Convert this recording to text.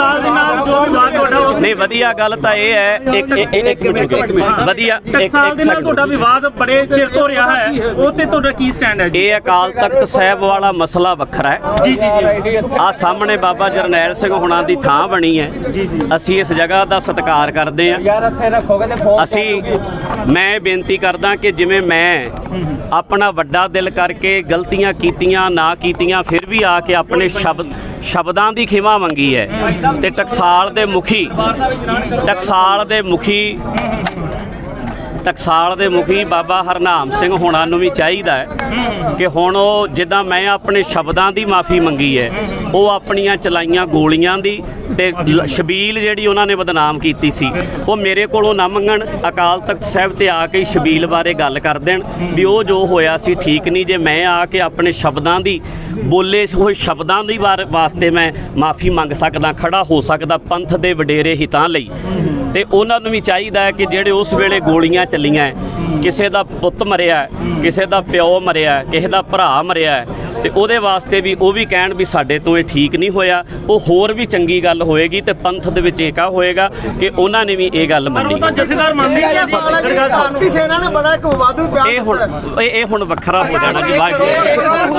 ਟਕਸਾਲ ਦੇ ਨਾਲ ਜੋ ਵਿਵਾਦ ਤੁਹਾਡਾ ਉਸ ਨਹੀਂ ਵਧੀਆ ਗੱਲ ਤਾਂ ਇਹ ਹੈ ਇੱਕ ਇੱਕ- ਇੱਕ ਮਿੰਟ। ਵਧੀਆ ਇੱਕ ਟਕਸਾਲ ਇੱਕ ਦੇ ਨਾਲ second। ਤੁਹਾਡਾ ਵਿਵਾਦ ਬੜੇ ਚਿਰ ਤੋਂ ਰਿਹਾ ਹੈ ਉਹ ਤੇ ਤੁਹਾਡਾ ਕੀ ਸਟੈਂਡ ਹੈ ਜੀ? ਇਹ ਅਕਾਲ ਤਖਤ ਸਾਹਿਬ ਵਾਲਾ ਮਸਲਾ ਵੱਖਰਾ ਹੈ। ਜੀ ਜੀ ਜੀ। ਆ ਸਾਹਮਣੇ ਬਾਬਾ ਜਰਨੈਲ ਸਿੰਘ ਹੁਣਾਂ ਦੀ ਥਾਂ ਬਣੀ ਹੈ। ਅਸੀਂ ਇਸ ਜਗ੍ਹਾ ਦਾ ਸਤਿਕਾਰ ਕਰਦੇ ਹਾਂ। ਯਾਰ ਇੱਥੇ ਰੱਖੋਗੇ ਤੇ ਫੋਨ ਅਸੀਂ ਮੈਂ ਇਹ ਬੇਨਤੀ ਕਰਦਾ ਕਿ ਜਿਵੇਂ ਮੈਂ ਆਪਣਾ ਵੱਡਾ ਦਿਲ ਕਰਕੇ ਗਲਤੀਆਂ ਕੀਤੀਆਂ ਨਾ ਕੀਤੀਆਂ ਫਿਰ ਵੀ ਆ ਕੇ ਆਪਣੇ ਸ਼ਬਦ ਸ਼ਬਦਾਂ ਦੀ ਖਿਮਾ ਮੰਗੀ ਹੈ ਤੇ ਟਕਸਾਲ ਦੇ ਮੁਖੀ, ਟਕਸਾਲ ਦੇ ਮੁਖੀ, ਟਕਸਾਲ ਦੇ ਮੁਖੀ ਬਾਬਾ ਹਰਨਾਮ ਸਿੰਘ ਹੋਣਾ ਨੂੰ ਵੀ ਚਾਹੀਦਾ ਹੈ ਕਿ ਹੁਣ ਉਹ ਜਿੱਦਾਂ ਮੈਂ ਆਪਣੇ ਸ਼ਬਦਾਂ ਦੀ ਮਾਫੀ ਮੰਗੀ ਹੈ, ਉਹ ਆਪਣੀਆਂ ਚਲਾਈਆਂ ਗੋਲੀਆਂ ਦੀ ਤੇ ਸ਼ਬੀਲ ਜਿਹੜੀ ਉਹਨਾਂ ਨੇ ਬਦਨਾਮ ਕੀਤੀ ਸੀ, ਉਹ ਮੇਰੇ ਕੋਲੋਂ ਨਾ ਮੰਗਣ, ਅਕਾਲ ਤਖਤ ਸਾਹਿਬ ਤੇ ਆ ਕੇ ਸ਼ਬੀਲ ਬਾਰੇ ਗੱਲ ਕਰ ਦੇਣ ਵੀ ਉਹ ਜੋ ਹੋਇਆ ਸੀ ਠੀਕ ਨਹੀਂ, ਜੇ ਮੈਂ ਆ ਕੇ ਆਪਣੇ ਸ਼ਬਦਾਂ ਦੀ ਬੋਲੇ ਹੋਏ ਸ਼ਬਦਾਂ ਦੀ ਵਾਰ- ਵਾਸਤੇ ਮੈਂ ਮਾਫੀ ਮੰਗ ਸਕਦਾ, ਖੜਾ ਹੋ ਸਕਦਾ ਪੰਥ ਦੇ ਵਡੇਰੇ ਹਿੱਤਾਂ ਲਈ, ਤੇ ਉਹਨਾਂ ਨੂੰ ਵੀ ਚਾਹੀਦਾ ਹੈ ਕਿ ਜਿਹੜੇ ਉਸ ਵੇਲੇ ਗੋਲੀਆਂ ਚੱਲੀਆਂ ਕਿਸੇ ਦਾ ਪੁੱਤ ਮਰਿਆ ਕਿਸੇ ਦਾ ਪਿਓ ਮਰਿਆ ਕਿਸੇ ਦਾ ਭਰਾ ਮਰਿਆ ਤੇ ਉਹਦੇ ਵਾਸਤੇ ਵੀ ਉਹ ਵੀ ਕਹਿਣ ਵੀ ਸਾਡੇ ਤੋਂ ਇਹ ਠੀਕ ਨਹੀਂ ਹੋਇਆ। ਉਹ ਹੋਰ ਵੀ ਚੰਗੀ ਗੱਲ ਹੋਏਗੀ ਤੇ ਪੰਥ ਦੇ ਵਿੱਚ ਏਕਾ ਹੋਏਗਾ ਕਿ ਉਹਨਾਂ ਨੇ ਵੀ ਇਹ ਗੱਲ ਪਰ ਉਹ ਮੰਨੀ ਤਾਂ ਜਥੇਦਾਰ ਮੰਨਦੇ ਆ ਭਾਰਤੀ ਸੇਨਾ ਨੇ ਬੜਾ ਇੱਕ ਵਿਵਾਦੂ ਬਿਆਨ ਇਹ ਹੁਣ ਇਹ ਇਹ ਹੁਣ ਵੱਖਰਾ ਹੋ ਜਾਣਾ ਜੀ ਵਾਹਿਗੁਰੂ